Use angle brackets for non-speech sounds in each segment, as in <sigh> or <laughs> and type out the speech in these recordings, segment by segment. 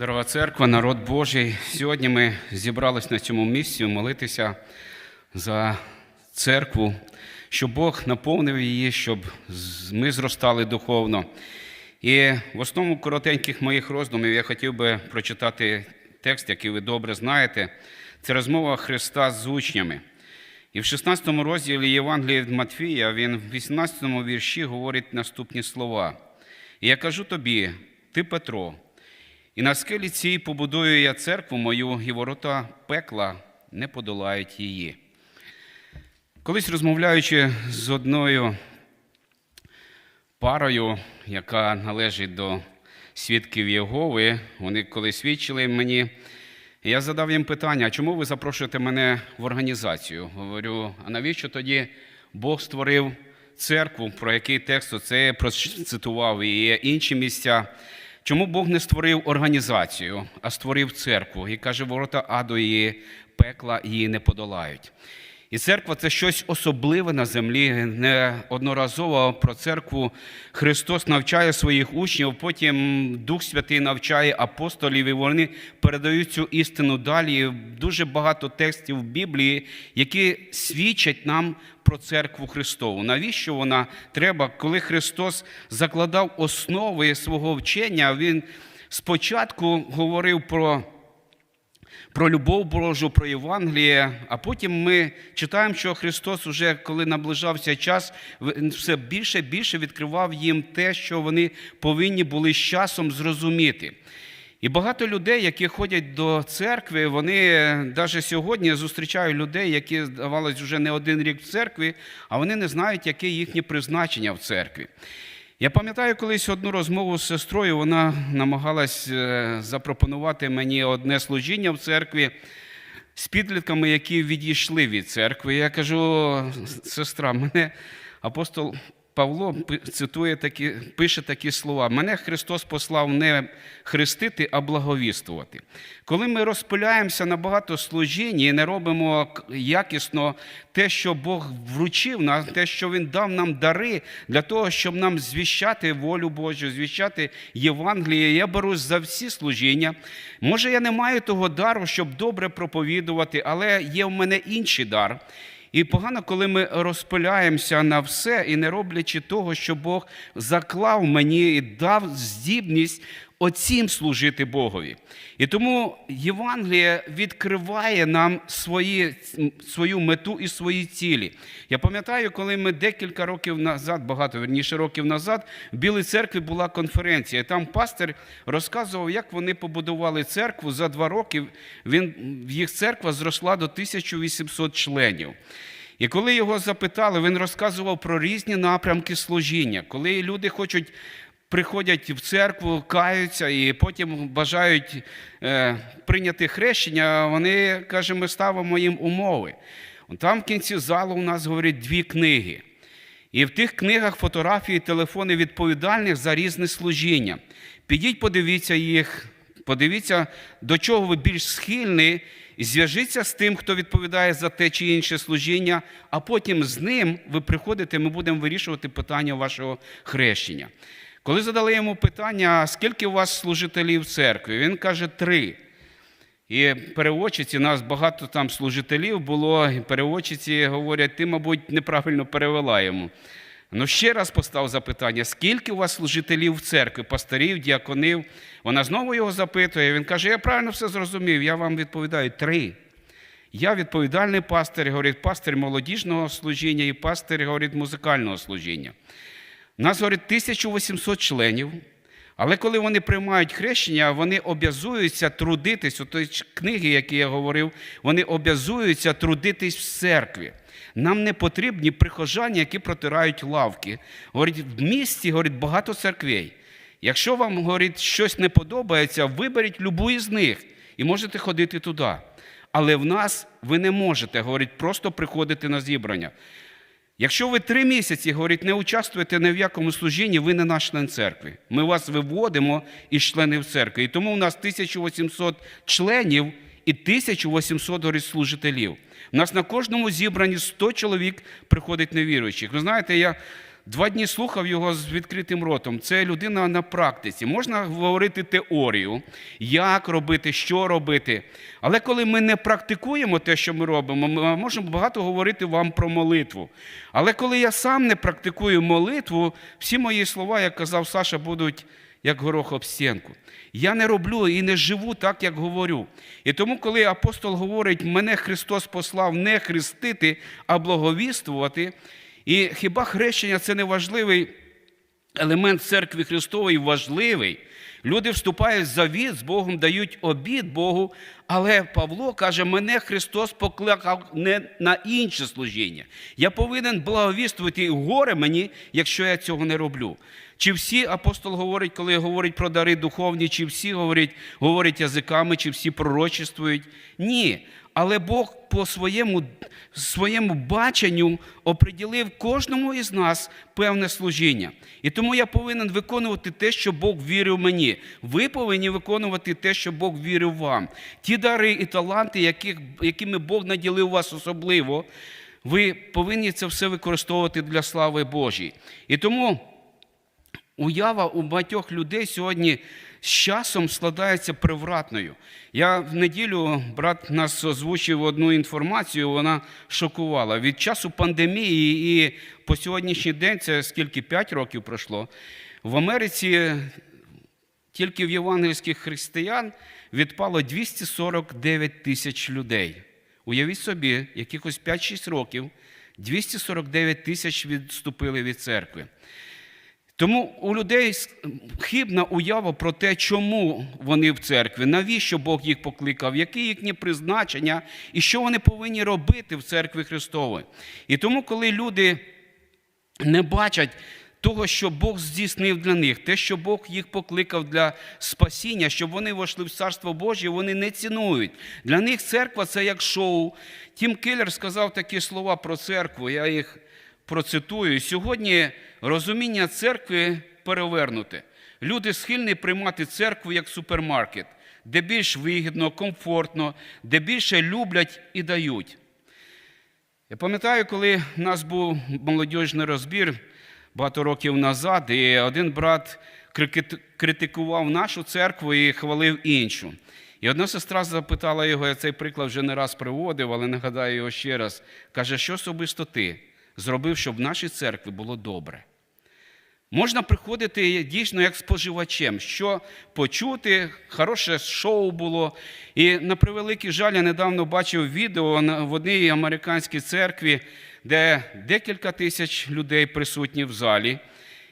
Дорога церква, народ Божий, сьогодні ми зібрались на цьому місці молитися за церкву, щоб Бог наповнив її, щоб ми зростали духовно. І в основному коротеньких моїх роздумів я хотів би прочитати текст, який ви добре знаєте. Це розмова Христа з учнями. І в 16 розділі Євангелія від Матфія він в 18 вірші говорить наступні слова. І я кажу тобі, ти Петро, і на скелі цій побудую я церкву мою, і ворота пекла не подолають її. Колись розмовляючи з одною парою, яка належить до свідків Єгови, вони коли свідчили мені, я задав їм питання, а чому ви запрошуєте мене в організацію? Говорю, а навіщо тоді Бог створив церкву, про який текст оце я процитував, і інші місця. Чому Бог не створив організацію, а створив церкву? І каже, ворота аду її пекла її не подолають. І церква це щось особливе на землі. Неодноразово про церкву Христос навчає своїх учнів, потім Дух Святий навчає апостолів, і вони передають цю істину далі. Дуже багато текстів в Біблії, які свідчать нам про церкву Христову. Навіщо вона треба, коли Христос закладав основи свого вчення, Він спочатку говорив про про любов Божу, про Євангеліє, а потім ми читаємо, що Христос, уже коли наближався час, все більше і більше відкривав їм те, що вони повинні були з часом зрозуміти. І багато людей, які ходять до церкви, вони навіть сьогодні зустрічають людей, які здавалось вже не один рік в церкві, а вони не знають, яке їхнє призначення в церкві. Я пам'ятаю колись одну розмову з сестрою, вона намагалась е, запропонувати мені одне служіння в церкві з підлітками, які відійшли від церкви. Я кажу, сестра, мене апостол Павло цитує такі, пише такі слова: мене Христос послав не хрестити, а благовістувати. Коли ми розпиляємося на багато служінь і не робимо якісно те, що Бог вручив нам, те, що Він дав нам дари для того, щоб нам звіщати волю Божу, звіщати Євангеліє, я берусь за всі служіння. Може, я не маю того дару, щоб добре проповідувати, але є в мене інший дар. І погано, коли ми розпиляємося на все і не роблячи того, що Бог заклав мені і дав здібність оцім служити Богові. І тому Євангеліє відкриває нам свої, свою мету і свої цілі. Я пам'ятаю, коли ми декілька років назад, багато верніше років назад, в Білій церкві була конференція. І там пастир розказував, як вони побудували церкву за два роки. Він, їх церква зросла до 1800 членів. І коли його запитали, він розказував про різні напрямки служіння, коли люди хочуть. Приходять в церкву, каються і потім бажають е, прийняти хрещення, вони каже, ми ставимо їм умови. Там в кінці залу у нас говорять дві книги. І в тих книгах фотографії, телефони відповідальних за різне служіння. Підіть, подивіться їх, подивіться, до чого ви більш схильні, і зв'яжіться з тим, хто відповідає за те чи інше служіння, а потім з ним ви приходите, ми будемо вирішувати питання вашого хрещення. Коли задали йому питання, скільки у вас служителів в церкві, він каже три. І переводчиці, нас багато там служителів було, і переводчиці говорять, ти, мабуть, неправильно перевела йому. Ну, ще раз постав запитання, скільки у вас служителів в церкві, пасторів, діаконів? Вона знову його запитує. Він каже, я правильно все зрозумів, я вам відповідаю три. Я відповідальний пастир, говорить, пастир молодіжного служіння і пастир, говорить, музикального служіння. Нас, говорить, 1800 членів, але коли вони приймають хрещення, вони обязуються трудитись, у той книги, які я говорив, вони обязуються трудитись в церкві. Нам не потрібні прихожані, які протирають лавки. Говорить, в місті говорить, багато церквей. Якщо вам говорить, щось не подобається, виберіть любу із них і можете ходити туди. Але в нас ви не можете, говорить, просто приходити на зібрання. Якщо ви три місяці, говорить, не участвуєте ні в якому служінні, ви не наш член церкви. Ми вас виводимо із членів церкви. І тому у нас 1800 членів і 1800 говорить, служителів. У нас на кожному зібранні 100 чоловік приходить невіруючих. Ви знаєте, я Два дні слухав його з відкритим ротом. Це людина на практиці. Можна говорити теорію, як робити, що робити. Але коли ми не практикуємо те, що ми робимо, ми можемо багато говорити вам про молитву. Але коли я сам не практикую молитву, всі мої слова, як казав Саша, будуть як горох об стінку. Я не роблю і не живу так, як говорю. І тому, коли апостол говорить, мене Христос послав не хрестити, а благовіствувати, і хіба хрещення це не важливий елемент церкви Христової, важливий. Люди вступають в завіт з Богом, дають обід Богу, але Павло каже, мене Христос покликав не на інше служіння. Я повинен благовіствувати горе мені, якщо я цього не роблю. Чи всі апостол говорить, коли говорить про дари духовні, чи всі говорять, говорять язиками, чи всі пророчествують? Ні. Але Бог по своєму, своєму баченню оприділив кожному із нас певне служіння. І тому я повинен виконувати те, що Бог вірив мені. Ви повинні виконувати те, що Бог вірив вам. Ті дари і таланти, яких, якими Бог наділив вас особливо, ви повинні це все використовувати для слави Божій. І тому уява у багатьох людей сьогодні з часом складається привратною. Я в неділю брат нас озвучив одну інформацію, вона шокувала. Від часу пандемії і по сьогоднішній день, це скільки 5 років пройшло, в Америці тільки в євангельських християн відпало 249 тисяч людей. Уявіть собі, якихось 5-6 років 249 тисяч відступили від церкви. Тому у людей хибна уява про те, чому вони в церкві, навіщо Бог їх покликав, яке їхнє призначення і що вони повинні робити в церкві Христової. І тому, коли люди не бачать того, що Бог здійснив для них, те, що Бог їх покликав для спасіння, щоб вони вийшли в Царство Боже, вони не цінують. Для них церква це як шоу. Тім Келлер сказав такі слова про церкву. Я їх процитую. Сьогодні розуміння церкви перевернуте. Люди схильні приймати церкву як супермаркет, де більш вигідно, комфортно, де більше люблять і дають. Я пам'ятаю, коли в нас був молодіжний розбір багато років назад, і один брат критикував нашу церкву і хвалив іншу. І одна сестра запитала його, я цей приклад вже не раз приводив, але нагадаю його ще раз. Каже, що особисто ти зробив, щоб в нашій церкві було добре. Можна приходити дійсно як споживачем, що почути, хороше шоу було. І на превеликий жаль, я недавно бачив відео в одній американській церкві, де декілька тисяч людей присутні в залі.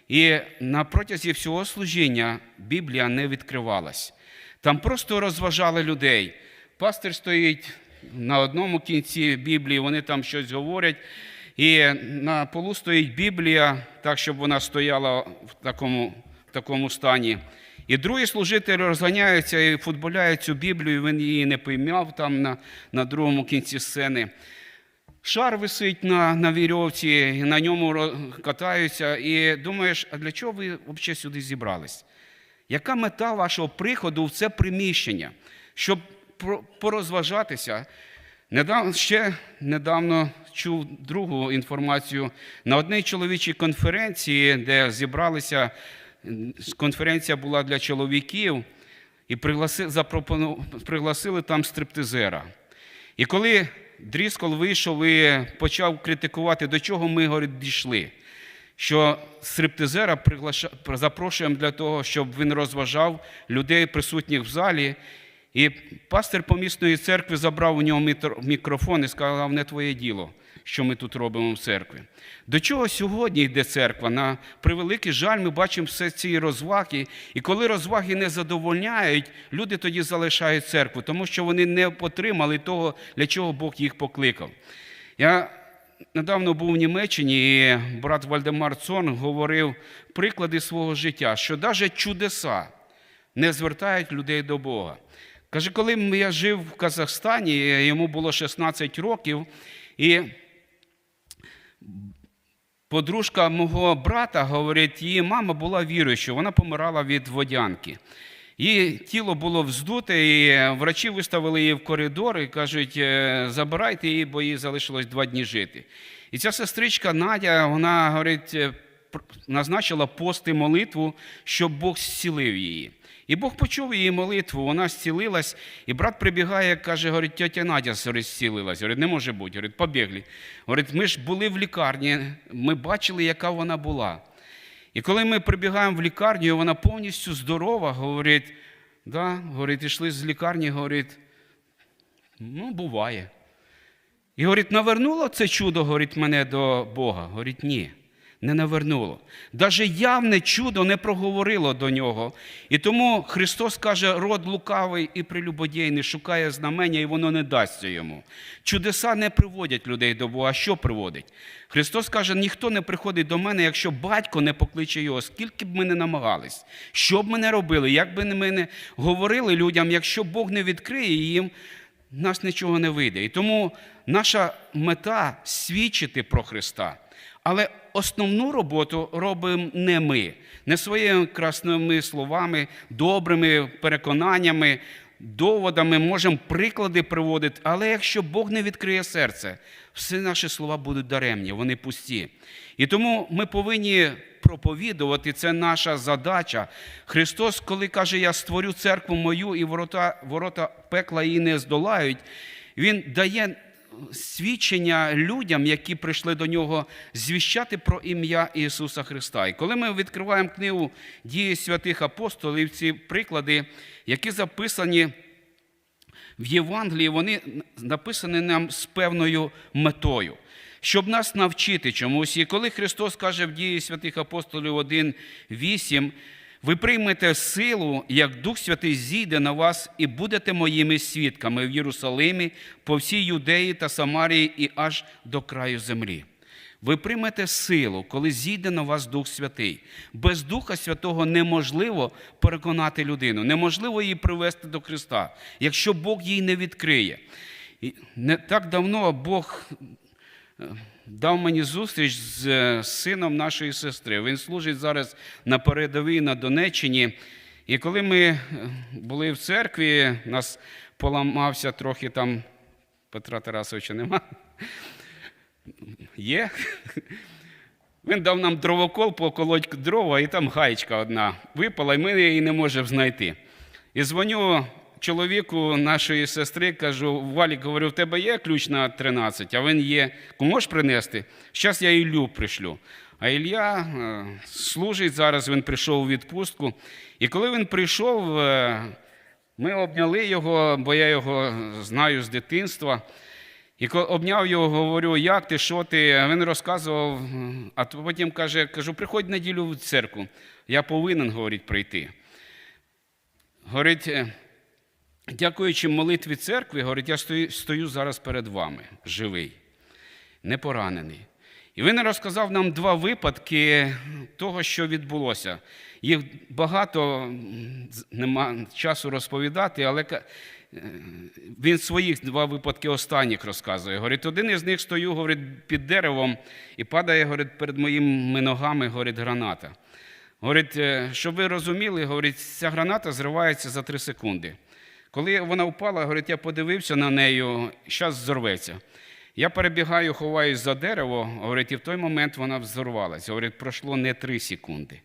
І на протязі всього служіння Біблія не відкривалась. Там просто розважали людей. Пастир стоїть на одному кінці Біблії, вони там щось говорять. І на полу стоїть Біблія, так, щоб вона стояла в такому в такому стані. І другі служителі розганяються і футболяють цю Біблію, він її не поймав там на на другому кінці сцени. Шар висить на на вірьовці, на ньому катаються. І думаєш, а для чого ви взагалі сюди зібрались? Яка мета вашого приходу в це приміщення? Щоб порозважатися? Недавно, ще недавно чув другу інформацію на одній чоловічій конференції, де зібралися, конференція була для чоловіків, і пригласили, там стриптизера. І коли Дріскол вийшов і почав критикувати, до чого ми говорить, дійшли, що стриптизера приглаша... запрошуємо для того, щоб він розважав людей, присутніх в залі. І пастир помісної церкви забрав у нього мікрофон і сказав, не твоє діло, що ми тут робимо в церкві. До чого сьогодні йде церква? На превеликий жаль, ми бачимо все ці розваги. І коли розваги не задовольняють, люди тоді залишають церкву, тому що вони не отримали того, для чого Бог їх покликав. Я недавно був в Німеччині, і брат Вальдемар Цон говорив приклади свого життя, що навіть чудеса не звертають людей до Бога. Каже, коли я жив в Казахстані, йому було 16 років, і подружка мого брата говорить, її мама була віруючою, вона помирала від водянки. Її тіло було вздуте, і врачі виставили її в коридор і кажуть, «Е, забирайте її, бо їй залишилось два дні жити. І ця сестричка Надя, вона говорить, «Е, назначила пост і молитву, щоб Бог зцілив її. І Бог почув її молитву, вона зцілилась, і брат прибігає, каже, говорить, тетя Надя говорить, зцілилась. Говорить, не може бути. Говорить, побігли. Говорить, ми ж були в лікарні, ми бачили, яка вона була. І коли ми прибігаємо в лікарню, вона повністю здорова, говорить, да, говорить, ішли з лікарні, говорить, ну, буває. І говорить, навернуло це чудо, говорить, мене до Бога. Говорить, ні, не навернуло. Даже явне чудо не проговорило до нього. І тому Христос каже, род лукавий і прелюбодійний шукає знамення, і воно не дасться йому. Чудеса не приводять людей до Бога. А що приводить? Христос каже, ніхто не приходить до мене, якщо батько не покличе його, скільки б ми не намагались, що б ми не робили, як би ми не говорили людям, якщо Бог не відкриє їм, нас нічого не вийде. І тому наша мета свідчити про Христа. Але основну роботу робимо не ми, не своїми красними словами, добрими переконаннями, доводами, можемо приклади приводити. Але якщо Бог не відкриє серце, всі наші слова будуть даремні, вони пусті. І тому ми повинні проповідувати, це наша задача. Христос, коли каже, я створю церкву мою, і ворота, ворота пекла її не здолають, Він дає свідчення людям, які прийшли до нього, звіщати про ім'я Ісуса Христа. І коли ми відкриваємо книгу дії святих апостолів, ці приклади, які записані в Євангелії, вони написані нам з певною метою. Щоб нас навчити чомусь. І коли Христос каже в дії святих апостолів 1.8, ви приймете силу, як Дух Святий зійде на вас, і будете моїми свідками в Єрусалимі, по всій Юдеї та Самарії і аж до краю землі. Ви приймете силу, коли зійде на вас Дух Святий. Без Духа Святого неможливо переконати людину, неможливо її привести до Христа, якщо Бог її не відкриє. Не так давно Бог е, дав мені зустріч з е, сином нашої сестри. Він служить зараз на передовій на Донеччині. І коли ми е, були в церкві, нас поламався трохи там Петра Тарасовича нема. <laughs> Є. Він дав нам дровокол поколоть дрова, і там гаєчка одна випала, і ми її не можемо знайти. І дзвоню чоловіку нашої сестри, кажу, Валік, говорю, в тебе є ключ на 13, а він є. Можеш принести? Зараз я Іллю пришлю. А Ілля е, служить зараз, він прийшов у відпустку. І коли він прийшов, е, ми обняли його, бо я його знаю з дитинства. І коли обняв його, говорю, як ти, що ти? Він розказував, а потім каже, кажу, приходь неділю в церкву. Я повинен, говорить, прийти. Говорить, «Е, дякуючи молитві церкви, говорить, я стою, стою зараз перед вами, живий, не поранений. І він розказав нам два випадки того, що відбулося. Їх багато нема часу розповідати, але е, він своїх два випадки останніх розказує. Говорить, один із них стою говорить, під деревом і падає говорить, перед моїми ногами говорить, граната. Говорить, е, щоб ви розуміли, говорить, ця граната зривається за три секунди. Коли вона впала, говорить, я подивився на неї, зараз зорветься. Я перебігаю, ховаюсь за дерево, говорить, і в той момент вона взорвалася. Говорить, пройшло не три секунди.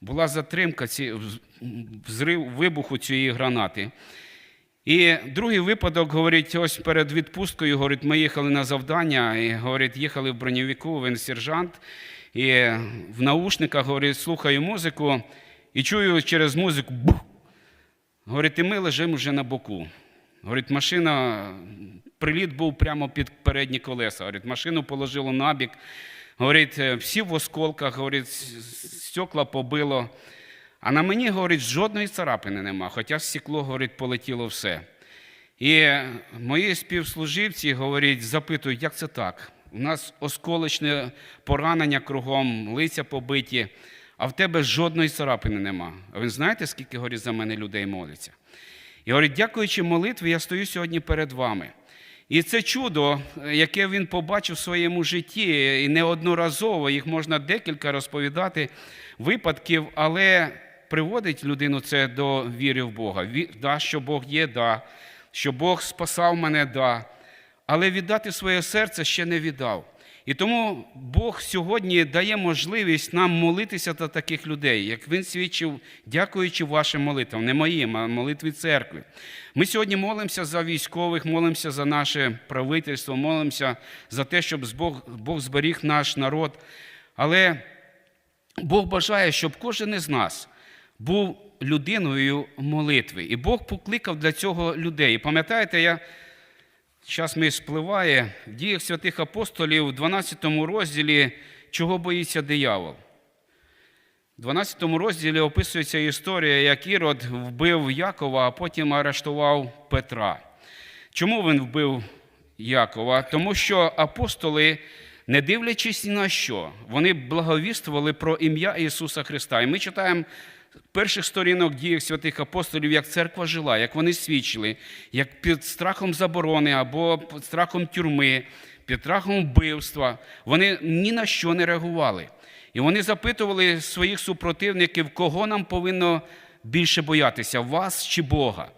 Була затримка ці, взрив вибуху цієї гранати. І другий випадок, говорить, ось перед відпусткою, говорить, ми їхали на завдання, і говорить, їхали в броньовику, він сержант, і в наушниках, говорить, слухаю музику, і чую через музику бух. Говорить, і ми лежимо вже на боку. Говорить, машина, приліт був прямо під передні колеса. Говорить, машину положило набік. Говорить, е, всі в осколках, говорить, стекла побило. А на мені, говорить, жодної царапини нема, хоча стекло, говорить, полетіло все. І мої співслуживці, говорять, запитують, як це так? У нас осколочне поранення кругом, лиця побиті, а в тебе жодної царапини нема. А ви знаєте, скільки говорить, за мене людей молиться? І говорить, дякуючи молитві, я стою сьогодні перед вами. І це чудо, яке він побачив в своєму житті, і неодноразово їх можна декілька розповідати випадків, але приводить людину це до віри в Бога. Да, що Бог є, да, що Бог спасав мене, да. Але віддати своє серце ще не віддав. І тому Бог сьогодні дає можливість нам молитися за таких людей, як він свідчив, дякуючи вашим молитвам, не моїм, а молитві церкви. Ми сьогодні молимося за військових, молимося за наше правительство, молимося за те, щоб Бог, Бог зберіг наш народ. Але Бог бажає, щоб кожен із нас був людиною молитви. І Бог покликав для цього людей. І пам'ятаєте, я час мій спливає в діях святих апостолів в 12 розділі, чого боїться диявол. В 12 розділі описується історія, як Ірод вбив Якова, а потім арештував Петра. Чому він вбив Якова? Тому що апостоли, не дивлячись ні на що, вони благовіствували про ім'я Ісуса Христа. І ми читаємо перших сторінок діях святих апостолів, як церква жила, як вони свідчили, як під страхом заборони або під страхом тюрми, під страхом вбивства. Вони ні на що не реагували. І вони запитували своїх супротивників, кого нам повинно більше боятися, вас чи Бога.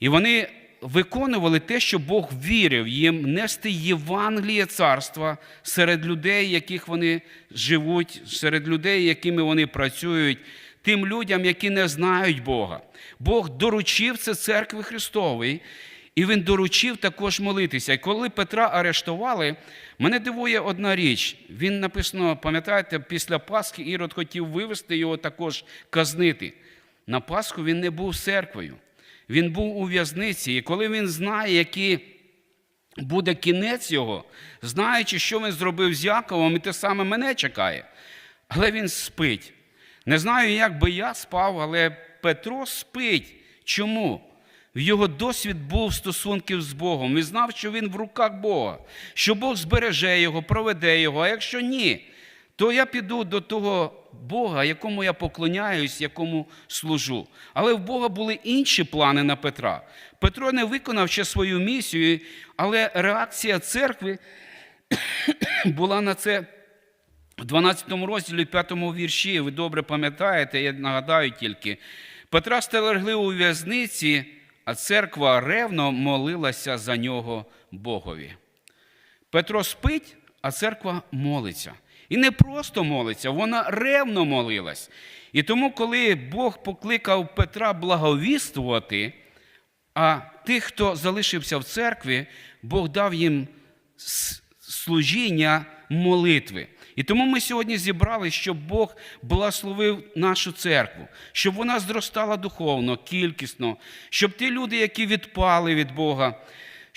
І вони виконували те, що Бог вірив їм нести Євангеліє царства серед людей, яких вони живуть, серед людей, якими вони працюють, тим людям, які не знають Бога. Бог доручив це церкві Христовій, і він доручив також молитися. І коли Петра арештували, мене дивує одна річ. Він написано, пам'ятаєте, після Пасхи Ірод хотів вивести його також казнити. На Пасху він не був церквою. Він був у в'язниці, і коли він знає, який буде кінець його, знаючи, що він зробив з Яковом, і те саме мене чекає. Але він спить. Не знаю, як би я спав, але Петро спить. Чому? В його досвід був стосунків з Богом. Він знав, що він в руках Бога, що Бог збереже його, проведе його. А якщо ні, то я піду до того Бога, якому я поклоняюсь, якому служу. Але в Бога були інші плани на Петра. Петро не виконав ще свою місію, але реакція церкви <coughs> була на це в 12 розділі, 5 вірші. Ви добре пам'ятаєте, я нагадаю тільки. Петра стерегли у в'язниці, а церква ревно молилася за нього Богові. Петро спить, а церква молиться. І не просто молиться, вона ревно молилась. І тому, коли Бог покликав Петра благовіствувати, а тих, хто залишився в церкві, Бог дав їм служіння молитви. І тому ми сьогодні зібрали, щоб Бог благословив нашу церкву, щоб вона зростала духовно, кількісно, щоб ті люди, які відпали від Бога,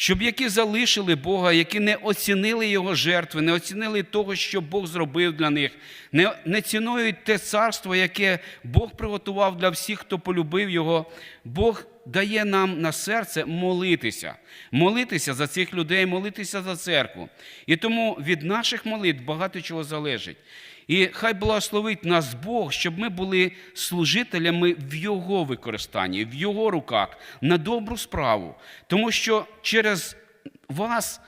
щоб які залишили Бога, які не оцінили Його жертви, не оцінили того, що Бог зробив для них, не, не цінують те царство, яке Бог приготував для всіх, хто полюбив Його. Бог дає нам на серце молитися, молитися за цих людей, молитися за церкву. І тому від наших молитв багато чого залежить. І хай благословить нас Бог, щоб ми були служителями в Його використанні, в Його руках, на добру справу. Тому що через вас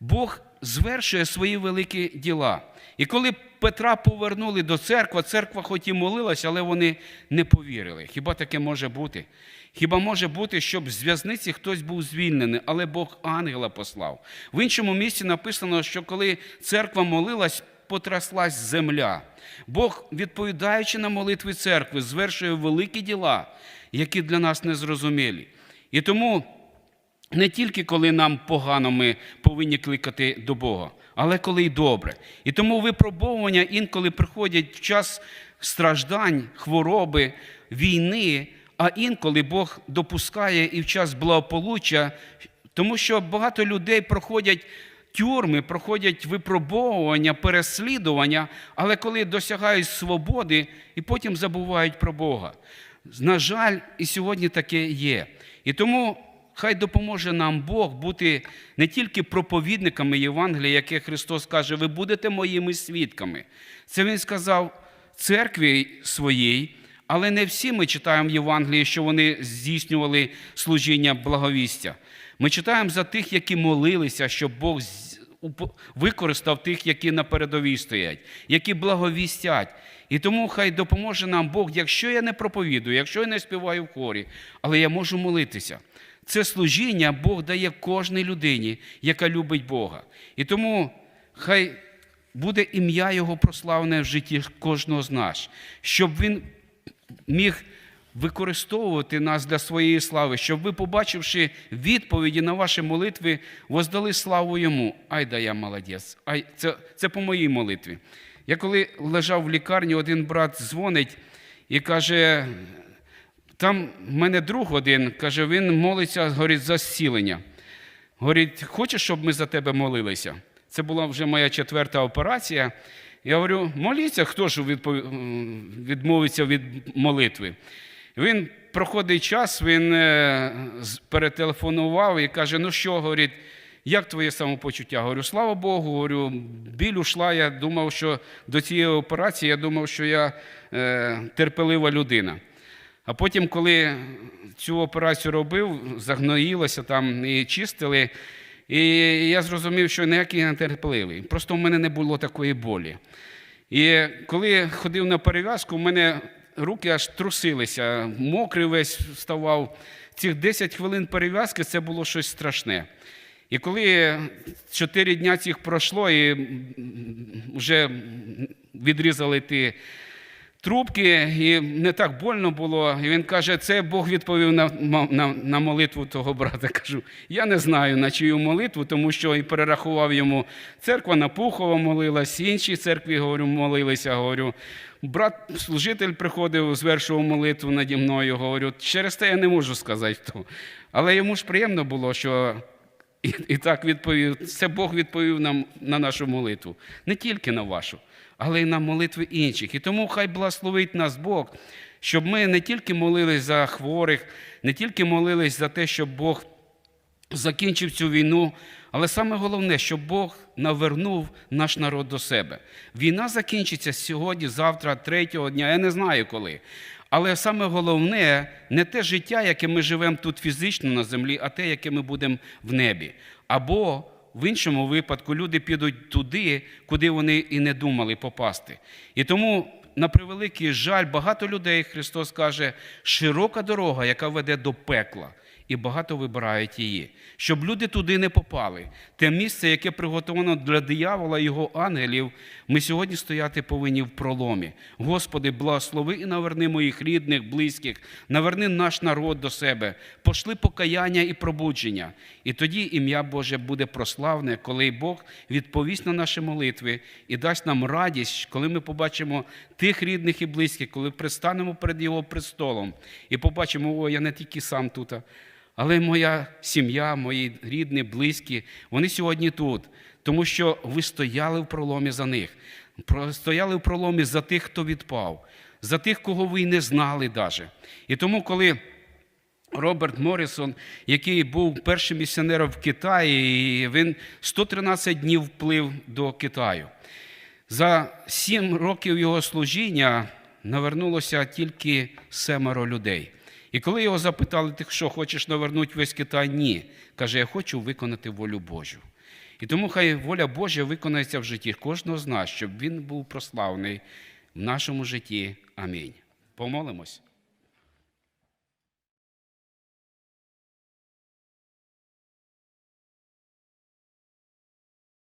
Бог звершує свої великі діла. І коли Петра повернули до церкви, церква хоч і молилась, але вони не повірили. Хіба таке може бути? Хіба може бути, щоб з в'язниці хтось був звільнений, але Бог ангела послав? В іншому місці написано, що коли церква молилась, потряслась земля. Бог, відповідаючи на молитви церкви, звершує великі діла, які для нас незрозумілі. І тому не тільки коли нам погано, ми повинні кликати до Бога, але коли й добре. І тому випробовування інколи приходять в час страждань, хвороби, війни, а інколи Бог допускає і в час благополуччя, тому що багато людей проходять тюрми, проходять випробовування, переслідування, але коли досягають свободи і потім забувають про Бога. На жаль, і сьогодні таке є. І тому хай допоможе нам Бог бути не тільки проповідниками Євангелія, яке Христос каже, ви будете моїми свідками. Це Він сказав церкві своїй. Але не всі ми читаємо в Євангелії, що вони здійснювали служіння благовістя. Ми читаємо за тих, які молилися, щоб Бог використав тих, які на передовій стоять, які благовістять. І тому хай допоможе нам Бог, якщо я не проповідую, якщо я не співаю в хорі, але я можу молитися. Це служіння Бог дає кожній людині, яка любить Бога. І тому хай буде ім'я Його прославлене в житті кожного з нас, щоб Він міг використовувати нас для своєї слави, щоб ви, побачивши відповіді на ваші молитви, воздали славу йому. Ай да я молодець. Ай, це, це по моїй молитві. Я коли лежав в лікарні, один брат дзвонить і каже: там в мене друг один, каже, він молиться, говорить, за зцілення. Говорить, хочеш, щоб ми за тебе молилися? Це була вже моя четверта операція. Я говорю, моліться, хто ж відмовиться від молитви. Він проходить час, він е, перетелефонував і каже: ну що, говорить, як твоє самопочуття? Говорю, слава Богу, говорю, біль ушла. Я думав, що до цієї операції я думав, що я е, терпелива людина. А потім, коли цю операцію робив, загноїлося там і чистили, і я зрозумів, що ніякий я не терпеливий. Просто в мене не було такої болі. І коли ходив на перев'язку, в мене руки аж трусилися, мокрий весь ставав. Цих 10 хвилин перев'язки це було щось страшне. І коли чотири дня цих пройшло, і вже відрізали ті трубки, і не так больно було. І він каже, це Бог відповів на, на, на молитву того брата. <laughs> Кажу, я не знаю на чию молитву, тому що і перерахував йому церква на Пухова молилась, інші церкві говорю, молилися. Говорю, брат служитель приходив, звершував молитву наді мною. Говорю, через те я не можу сказати хто. Але йому ж приємно було, що і, і так відповів. Це Бог відповів нам на нашу молитву, не тільки на вашу, але й на молитви інших. І тому хай благословить нас Бог, щоб ми не тільки молились за хворих, не тільки молились за те, щоб Бог закінчив цю війну, але саме головне, щоб Бог навернув наш народ до себе. Війна закінчиться сьогодні, завтра, третього дня, я не знаю коли. Але саме головне не те життя, яке ми живемо тут фізично на землі, а те, яке ми будемо в небі. Або в іншому випадку люди підуть туди, куди вони і не думали попасти. І тому, на превеликий жаль, багато людей, Христос каже, широка дорога, яка веде до пекла і багато вибирають її, щоб люди туди не попали. Те місце, яке приготовано для диявола і його ангелів, ми сьогодні стояти повинні в проломі. Господи, благослови і наверни моїх рідних, близьких, наверни наш народ до себе, пошли покаяння і пробудження. І тоді ім'я Боже буде прославне, коли Бог відповість на наші молитви і дасть нам радість, коли ми побачимо тих рідних і близьких, коли пристанемо перед Його престолом і побачимо, о, я не тільки сам тут. Але моя сім'я, мої рідні, близькі, вони сьогодні тут, тому що ви стояли в проломі за них, стояли в проломі за тих, хто відпав, за тих, кого ви й не знали даже. І тому, коли Роберт Моррісон, який був першим місіонером в Китаї, і він 113 днів вплив до Китаю. За сім років його служіння навернулося тільки семеро людей. І коли його запитали, ти що, хочеш навернути весь Китай? Ні. Каже, я хочу виконати волю Божу. І тому хай воля Божа виконається в житті кожного з нас, щоб він був прославний в нашому житті. Амінь. Помолимось.